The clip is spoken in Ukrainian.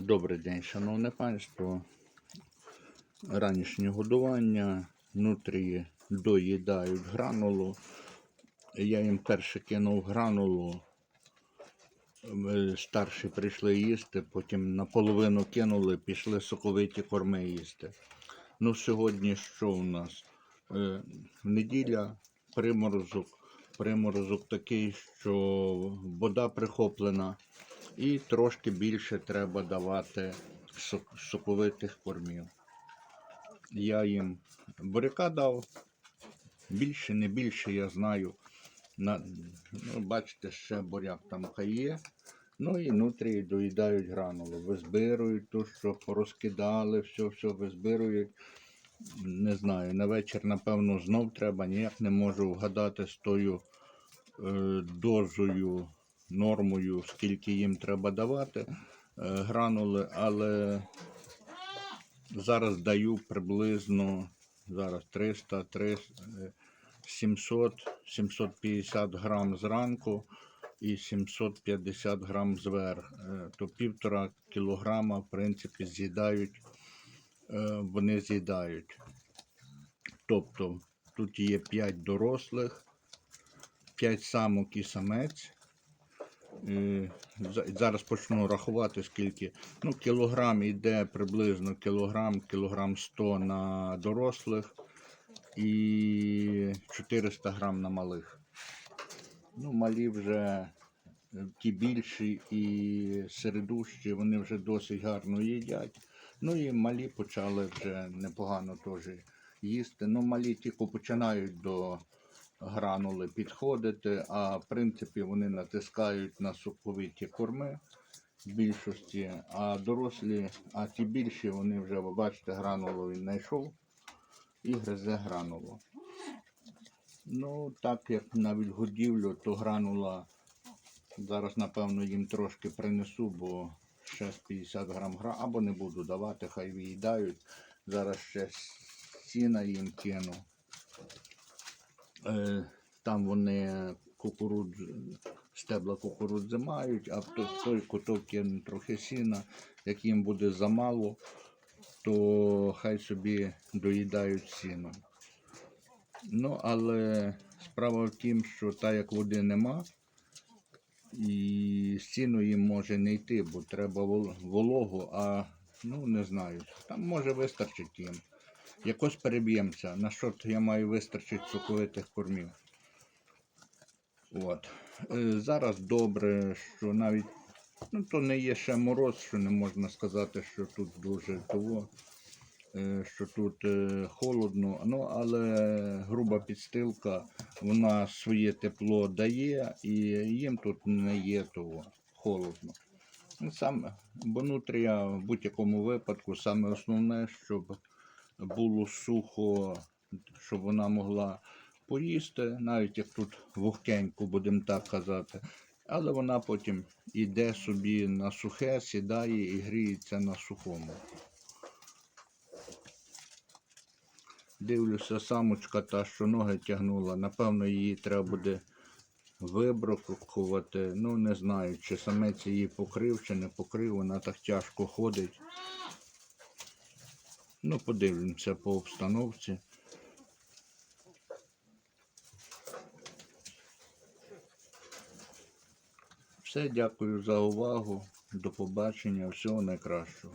Добрий день, шановне панство. Ранішнє годування, нутрії доїдають гранулу. Я їм перше кинув гранулу. Е, Старші прийшли їсти, потім наполовину кинули, пішли соковиті корми їсти. Ну, сьогодні що у нас? Е, Неділя, приморозок. Приморозок такий, що вода прихоплена, і трошки більше треба давати соковитих кормів. Я їм буряка дав, більше, не більше, я знаю. На, ну, бачите, ще буряк там хай є. Ну і нутрії доїдають гранулу. Визбирують то, що порозкидали, все, все визбирують. Не знаю, на вечір, напевно, знов треба. Ніяк не можу вгадати з тою е, дозою, нормою, скільки їм треба давати е, гранули, але зараз даю приблизно зараз 300, 300 е, 700, 750 грам зранку і 750 грам зверх. Е, То півтора кілограма, в принципі, з'їдають, е, вони з'їдають. Тобто тут є 5 дорослих, 5 самок і самець. За- Зараз почну рахувати, скільки. Ну, кілограм йде приблизно кілограм, кілограм 100 на дорослих і 400 грам на малих. Ну, малі вже е, ті більші і середущі, вони вже досить гарно їдять. Ну і малі почали вже непогано теж їсти. Ну, малі тільки починають до гранули підходити, а в принципі вони натискають на соковиті корми в більшості, а дорослі, а ті більші, вони вже, ви бачите, гранулу він знайшов і гризе гранулу. Ну, так як на відгодівлю, то гранула зараз, напевно, їм трошки принесу, бо ще 50 грам гра, або не буду давати, хай виїдають. Зараз ще сіна їм кину. Е, Там вони кукурудзу, стебла кукурудзи мають, а в той, куток кину трохи сіна. Як їм буде замало, то хай собі доїдають сіно. Ну, але справа в тім, що так як води нема, і сіно їм може не йти, бо треба вологу, а ну не знаю. Там може вистачить їм. Якось переб'ємося. На що я маю вистачить соковитих кормів. От. Е, Зараз добре, що навіть ну, то не є ще мороз, що не можна сказати, що тут дуже того, е, що тут е, холодно. Ну, але груба підстилка, вона своє тепло дає і їм тут не є того холодно. Ну, Сам, бо нутрія в будь-якому випадку саме основне, щоб було сухо, щоб вона могла поїсти, навіть як тут вогкенько, будемо так казати. Але вона потім йде собі на сухе, сідає і гріється на сухому. Дивлюся, самочка та, що ноги тягнула, напевно, її треба буде вибракувати. Ну, не знаю, чи самець її покрив, чи не покрив, вона так тяжко ходить. Ну, подивимося по обстановці. Все, дякую за увагу. До побачення. Всього найкращого.